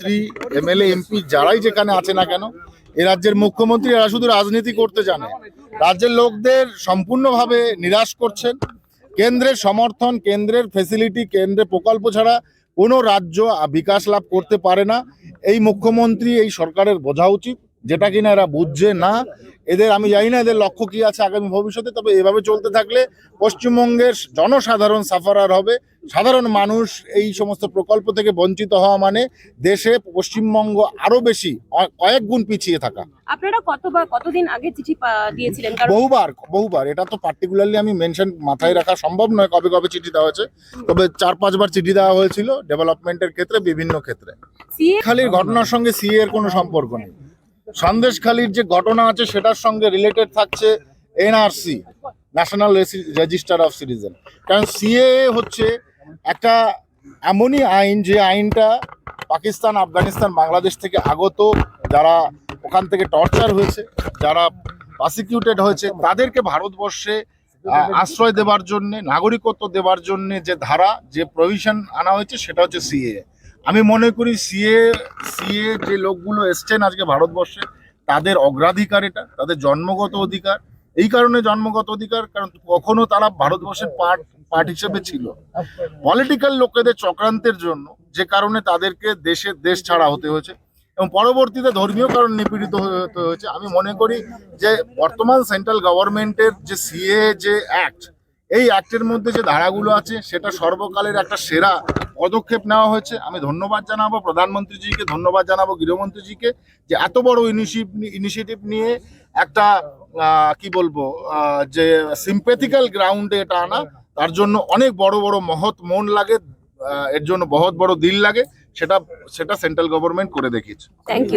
মন্ত্রী MLA MP যারাই যেখানে আছে না কেন, এ রাজ্যের মুখ্যমন্ত্রী এরা শুধু রাজনীতি করতে জানে। রাজ্যের লোকদের সম্পূর্ণভাবে নিরাশ করছেন। কেন্দ্রের সমর্থন, কেন্দ্রের ফেসিলিটি কেন্দ্রের প্রকল্প ছাড়া কোনো রাজ্য বিকাশ লাভ করতে পারে না। এই মুখ্যমন্ত্রী, এই সরকারের বোঝা উচিত। যেটা কিনা এরা বুঝছে না এদের আমি জানি না এদের লক্ষ্য কি আছে আগামী ভবিষ্যতে তবে এভাবে চলতে থাকলে পশ্চিমবঙ্গের জনসাধারণ সাফারার হবে। সাধারণ মানুষ এই সমস্ত প্রকল্প থেকে বঞ্চিত হওয়া মানে দেশে পশ্চিমবঙ্গ আরও বেশি কয়েক গুণ পিছিয়ে থাকা। আপনারা কতবার কতদিন আগে চিঠি দিয়েছিলেন? বহুবার বহুবার। এটা তো পার্টিকুলারলি আমি মেনশন মাথায় রাখা সম্ভব নয় কবে কবে চিঠি দেওয়া হয়েছে। তবে চার পাঁচবার চিঠি দেওয়া হয়েছিল ডেভেলপমেন্টের ক্ষেত্রে বিভিন্ন ক্ষেত্রে। খালির ঘটনার সঙ্গে সিএ এর কোনো সম্পর্ক নেই। সন্দেশখালির যে ঘটনা আছে, সেটার সঙ্গে রিলেটেড থাকছে NRC national register of citizen কারণ সিএ হচ্ছে একটা এমনই আইন, যে আইনটা পাকিস্তান, আফগানিস্তান, বাংলাদেশ থেকে আগত, যারা ওখান থেকে টর্চার হয়েছে, যারা প্রসিকিউটেড হয়েছে, তাদেরকে ভারতবর্ষে আশ্রয় দেওয়ার জন্য, নাগরিকত্ব দেওয়ার জন্য যে ধারা, যে প্রভিশন আনা হয়েছে, সেটা হচ্ছে সিএ আমি মনে করি সিএ সিএ যে লোকগুলো এসছেন আজকে ভারতবর্ষে, তাদের অগ্রাধিকার এটা, তাদের জন্মগত অধিকার। এই কারণে জন্মগত অধিকার, কারণ কখনো তারা ভারতবর্ষের পার্ট পার্ট হিসেবে ছিল। পলিটিক্যাল লোকেদের চক্রান্তের জন্য যে কারণে তাদেরকে দেশের দেশ ছাড়া হতে হয়েছে এবং পরবর্তীতে ধর্মীয় কারণ নিপীড়িত হতে হয়েছে। আমি মনে করি যে বর্তমান সেন্ট্রাল গভর্নমেন্টের যে সিএ যে অ্যাক্ট এই অ্যাক্টের মধ্যে যে ধারাগুলো আছে, সেটা সর্বকালের একটা সেরা পদক্ষেপ নেওয়া হয়েছে। আমি ধন্যবাদ জানাব প্রধানমন্ত্রীজিকে, ধন্যবাদ জানাব গৃহমন্ত্রীজিকে যে এত বড় ইনিশিয়েটিভ নিয়ে একটা কি বলব যে সিম্পেথিক্যাল গ্রাউন্ডে এটা আনা, তার জন্য অনেক বড় বড় মহৎ মন লাগে এর জন্য বহৎ বড় দিল লাগে, সেটা সেটা সেন্ট্রাল গভর্নমেন্ট করে দেখিয়েছে। Thank you